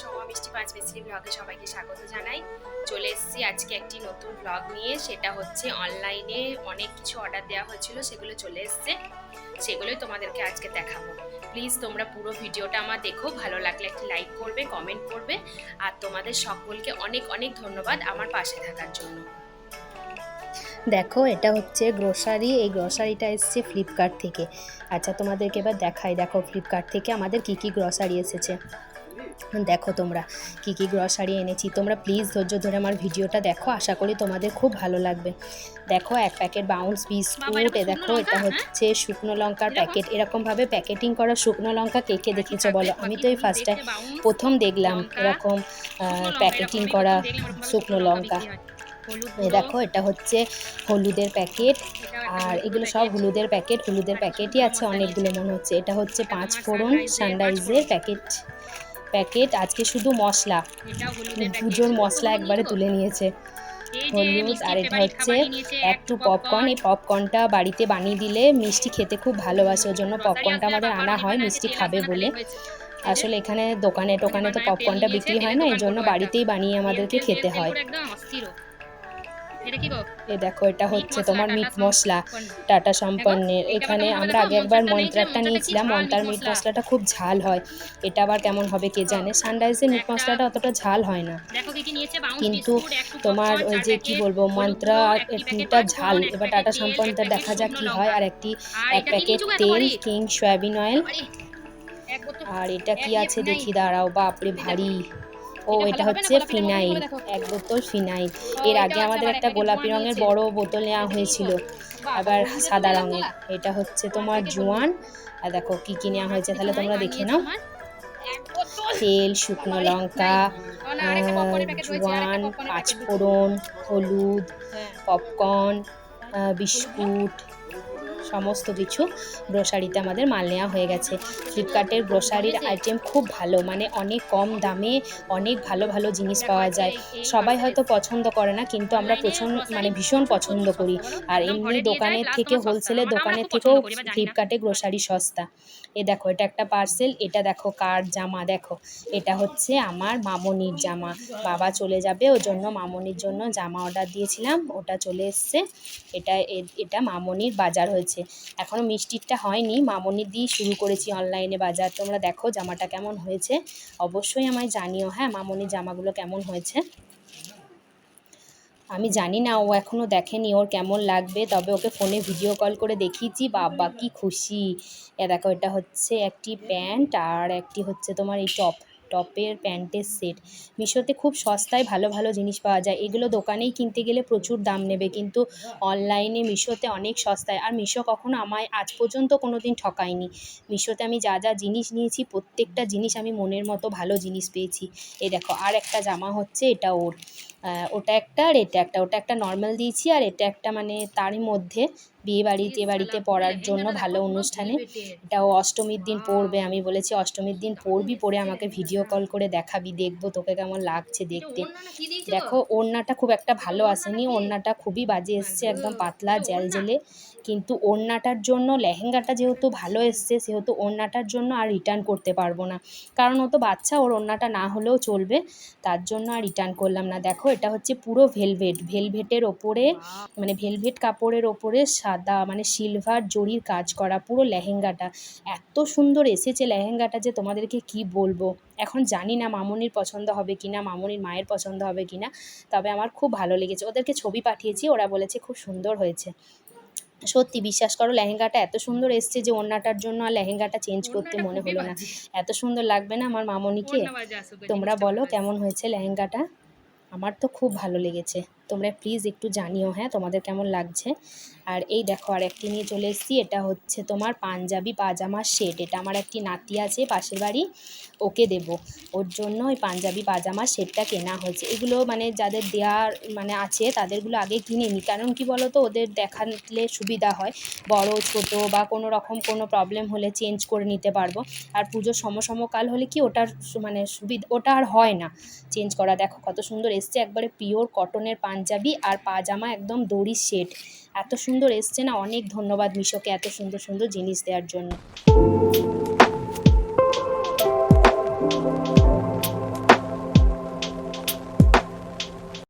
সোমা মিষ্টি পাঁচ মিস্ত্রি ব্লগে সবাইকে স্বাগত জানাই। চলে এসেছি আজকে একটি নতুন ব্লগ নিয়ে, সেটা হচ্ছে অনলাইনে অনেক কিছু অর্ডার দেওয়া হয়েছিল, সেগুলো চলে এসেছে। সেগুলোই তোমাদেরকে আজকে দেখাবো। প্লিজ তোমরা পুরো ভিডিওটা আমার দেখো, ভালো লাগলে একটি লাইক করবে কমেন্ট করবে, আর তোমাদের সকলকে অনেক অনেক ধন্যবাদ আমার পাশে থাকার জন্য। দেখো, এটা হচ্ছে গ্রোসারি এই গ্রোসারিটা এসছে ফ্লিপকার্ট থেকে। আচ্ছা তোমাদেরকে এবার দেখাই। দেখো ফ্লিপকার্ট থেকে আমাদের কি কি গ্রসারি এসেছে। দেখো তোমরা কি কি গ্রসারি এনেছি। তোমরা প্লিজ ধৈর্য ধরে আমার ভিডিওটা দেখো আশা করি তোমাদের খুব ভালো লাগবে। দেখো এক প্যাকেট বাউন্স বিস্কুট এ দেখো এটা হচ্ছে শুকনো লঙ্কার প্যাকেট এরকমভাবে প্যাকেটিং করা শুকনো লঙ্কা কে কে দেখেছ বলো? আমি তো এই ফার্স্ট টাইম প্রথম দেখলাম এরকম প্যাকেটিং করা শুকনো লঙ্কা এই দেখো এটা হচ্ছে হলুদের প্যাকেট আর এগুলো সব হলুদের প্যাকেট হলুদের প্যাকেটই আছে অনেকগুলো মনে হচ্ছে। এটা হচ্ছে পাঁচ ফোড়ন সানরাইজের প্যাকেট প্যাকেট, আজকে শুধু মশলা। দুজন মশলা একবারে তুলে নিয়েছে। হলুদ, আর এটা হচ্ছে একটু পপকর্ন এই পপকর্নটা বাড়িতে বানিয়ে দিলে মিষ্টি খেতে খুব ভালোবাসে, ওই জন্য পপকর্নটা আমাদের আনা হয়, মিষ্টি খাবে বলে। আসলে এখানে দোকানে টোকানে তো পপকর্নটা বিক্রি হয় না, এই জন্য বাড়িতেই বানিয়ে আমাদেরকে খেতে হয়। এ দেখো এটা হচ্ছে তোমার মিট মশলা টাটা সম্পন্নের এখানে আমরা আগে একবার মন্ত্রারটা নিয়েছিলাম মন্ত্রার মিট মশলাটা খুব ঝাল হয়। এটা আবার কেমন হবে কে জানে? সানরাইজের মিট মশলাটা অতটা ঝাল হয় না। কিন্তু তোমার ওই যে কি বলব মন্ত্রা এটা ঝাল। এবার টাটা সম্পন্নটা দেখা যাক কি হয়। আর একটি এক প্যাকেট তেল কিং সয়াবিন অয়েল। আর এটা কি আছে দেখি দাঁড়াও বাপরে ভারী। ও এটা হচ্ছে ফিনাইল এক বোতল ফিনাইল। এর আগে আমাদের একটা গোলাপি রঙের বড় বোতল নেওয়া হয়েছিল। আবার সাদা রঙের। এটা হচ্ছে তোমার জোয়ান। আর দেখো কি কি নেওয়া হয়েছে তাহলে তোমরা দেখে নাও। তেল শুকনো লঙ্কা জোয়ান পাঁচফোড়ন হলুদ পপকর্ন বিস্কুট সমস্ত কিছু গ্রোসারিতে আমাদের মাল নেওয়া হয়ে গেছে। ফ্লিপকার্টের গ্রোসারির আইটেম খুব ভালো মানে অনেক কম দামে অনেক ভালো ভালো জিনিস পাওয়া যায়। সবাই হয়তো পছন্দ করে না কিন্তু আমরা প্রচণ্ড মানে ভীষণ পছন্দ করি। আর এমনি দোকানের থেকে হোলসেলের দোকানের থেকেও ফ্লিপকার্টে গ্রোসারি সস্তা। এ দেখো এটা একটা পার্সেল এটা দেখো কার জামা দেখো। এটা হচ্ছে আমার মামনির জামা। বাবা চলে যাবে ওর জন্য মামনির জন্য জামা অর্ডার দিয়েছিলাম ওটা চলে এসছে। এটা এটা মামনির বাজার হয়েছে। এখনও মিষ্টিরটা হয়নি। মামনি দিয়ে শুরু করেছি অনলাইনে বাজার। তোমরা দেখো জামাটা কেমন হয়েছে। অবশ্যই আমায় জানিও হ্যাঁ মামনির জামাগুলো কেমন হয়েছে? আমি জানি না, ও এখনও দেখেনি ওর কেমন লাগবে, তবে ওকে ফোনে ভিডিও কল করে দেখিয়েছি, বাবা কি খুশি। এ দেখো, এটা হচ্ছে একটি প্যান্ট আর একটি হচ্ছে তোমার এই টপ টপের প্যান্টের সেট। মিশোতে খুব সস্তায় ভালো ভালো জিনিস পাওয়া যায়। এগুলো দোকানেই কিনতে গেলে প্রচুর দাম নেবে। কিন্তু অনলাইনে মিশোতে অনেক সস্তায়। আর মিশো কখনো আমায় আজ পর্যন্ত কোনো দিন ঠকায়নি। মিশোতে আমি যা যা জিনিস নিয়েছি, প্রত্যেকটা জিনিস আমি মনের মতো ভালো জিনিস পেয়েছি। এ দেখো, আর একটা জামা হচ্ছে, এটা ওর। ওটা একটা আর এটা একটা। ওটা একটা নর্মাল দিয়েছি আর এটা একটা মানে তারই মধ্যে বিয়ে বাড়ি টিয়ে বাড়িতে পড়ার জন্য ভালো অনুষ্ঠানে। এটা ও অষ্টমীর দিন পড়বে আমি বলেছি অষ্টমীর দিন পড়বি পড়ে আমাকে ভিডিও কল করে দেখাবি দেখব তোকে কেমন লাগছে দেখতে। দেখো ওড়নাটা খুব একটা ভালো আসেনি ওড়নাটা খুবই বাজে এসছে একদম পাতলা জেল জেলে কিন্তু ওড়নাটার জন্য লেহেঙ্গাটা যেহেতু ভালো এসছে সেহেতু ওড়নাটার জন্য আর রিটার্ন করতে পারব না। কারণ ও তো বাচ্চা ওর ওড়নাটা না হলেও চলবে তার জন্য আর রিটার্ন করলাম না। দেখো এটা হচ্ছে পুরো ভেলভেট ভেলভেটের ওপরে মানে ভেলভেট কাপড়ের ওপরে সাদা মানে সিলভার জরির কাজ করা পুরো লেহেঙ্গাটা। এত সুন্দর এসেছে লেহেঙ্গাটা যে তোমাদেরকে কি বলব? এখন জানি না মামনির পছন্দ হবে কি না মামনির মায়ের পছন্দ হবে কি না তবে আমার খুব ভালো লেগেছে। ওদেরকে ছবি পাঠিয়েছি ওরা বলেছে খুব সুন্দর হয়েছে। সত্যি বিশ্বাস করো লেহেঙ্গাটা এত সুন্দর এসছে যে ওড়নাটার জন্য আর লেহেঙ্গাটা চেঞ্জ করতে মনে হলো না। এত সুন্দর লাগবে না আমার মামনিকে? তোমরা বলো কেমন হয়েছে লেহেঙ্গাটা? আমার তো খুব ভালো লেগেছে। তোমরা প্লিজ একটু জানিও হ্যাঁ তোমাদের কেমন লাগছে? আর এই দেখো আর একটি নিয়ে চলে এসেছি, এটা হচ্ছে তোমার পাঞ্জাবি পাজামার সেট এটা আমার একটি নাতি আছে, পাশের বাড়ি, ওকে দেব। ওর জন্য ওই পাঞ্জাবি পাজামার সেটটা কেনা হয়েছে। এগুলো মানে যাদের দেওয়ার মানে আছে, তাদেরগুলো আগে কিনে নিই কারণ কি বলো তো ওদের দেখালে সুবিধা হয়। বড়, ছোট বা কোনো রকম কোনো প্রবলেম হলে চেঞ্জ করে নিতে পারব। আর পুজোর সমসমকাল হলে কি ওটার মানে সুবিধা, ওটা আর হয় না চেঞ্জ করা। দেখো কত সুন্দর এসছে। একবারে পিওর কটনের পাঞ্জাবি আর পাজামা একদম দড়ি সেট। এত সুন্দর এসছে না, অনেক ধন্যবাদ মিশোকে এত সুন্দর সুন্দর জিনিস দেওয়ার জন্য।